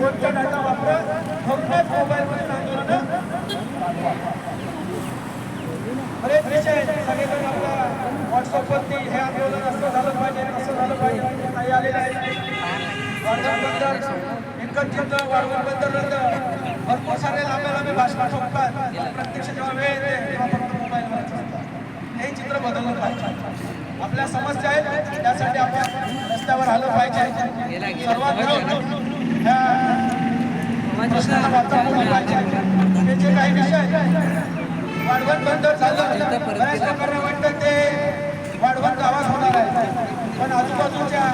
फोनचा डाटा वापरत फक्त मोबाईलमध्ये आंदोलन अरे विषय सगळेजण आपला व्हॉट्सअपवरती हे आंदोलन असं झालं पाहिजे असं झालं पाहिजे म्हणजे काही आलेलं आहे. वाढवणबद्दल एकच चित्र वाढवणबद्दल भरपूर सारे लांबे लांबे भाषण ठोकतात. प्रत्यक्ष जेव्हा वेळ येते तेव्हा फक्त मोबाईलवर असतात हे चित्र बदललं पाहिजे. आपल्या समस्या आहेत त्यासाठी आपण रस्त्यावर आलं पाहिजे. सर्वात हे जे काही विषय वाढवण बंद झालं बऱ्याच लोकांना वाटतं ते वाढवण गावात होणार आहे पण आजूबाजूच्या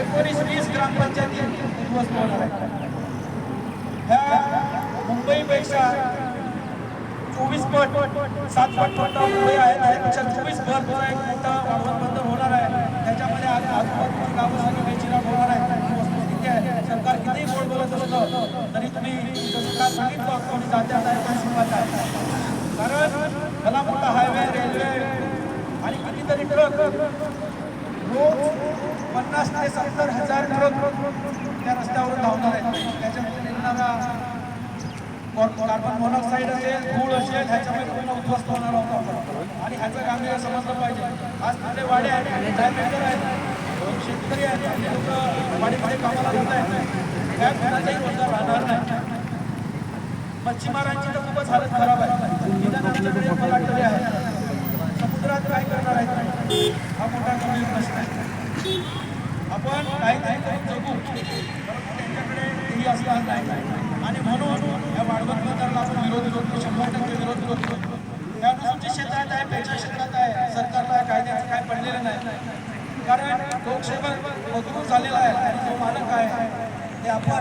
एकोणीस वीस ग्रामपंचायती उद्ध्वस्त होणार आहेत ह्या मुंबईपेक्षा चोवीस पट सात पट मोठा मुंबई आहे त्यापेक्षा चोवीस पट जो एक मोठा वाढवण बंद होणार आहे त्याच्यामध्ये आज आजूबाजूची गावं सगळी बेचिराट होणार आहे ही वस्तुस्थिती आहे सरकार कितीही गोड तरी तुम्ही जसं काय सांगितलं कोणी जात्या आहे कोणी सुरुवात आहे कारण मला मोठा हायवे रेल्वे आणि कितीतरी ट्रक रोज पन्नास ते सत्तर हजार ट्रक त्या रस्त्यावरून धावणार आहेत त्याच्यामध्ये निघणारा कार्बन मोनॉक्साईड असेल धूळ असेल ह्याच्यामुळे पूर्ण उद्ध्वस्त होणार होता आणि ह्याचं गांभीर्य समजलं पाहिजे आज तिथे वाडे आहेत आहेत शेतकरी आहेत लोक वाडीमध्ये कामाला जात आहेत त्या कुणाचाही रोजगार राहणार नाही मच्छीमारांची तर खूपच हालत खराब आहे. निदान आमच्याकडे पलाटले आहे. समुद्रात काय करणार आहे हा मोठा गंभीर प्रश्न आहे. आपण काही नाही करून जगू. परंतु त्यांच्याकडे ही असणार नाही. आणि म्हणून या वाढवत बंदरला आपण विरोध करतो शंभर टक्के विरोध करतो त्या अनुसूचित क्षेत्रात आहे पेन्शन क्षेत्रात आहे. सरकारला कायद्याचं काय पडलेलं नाही. कारण लोकसेवक मजबूत झालेला आहे आणि जो मालक आहे. de aparte.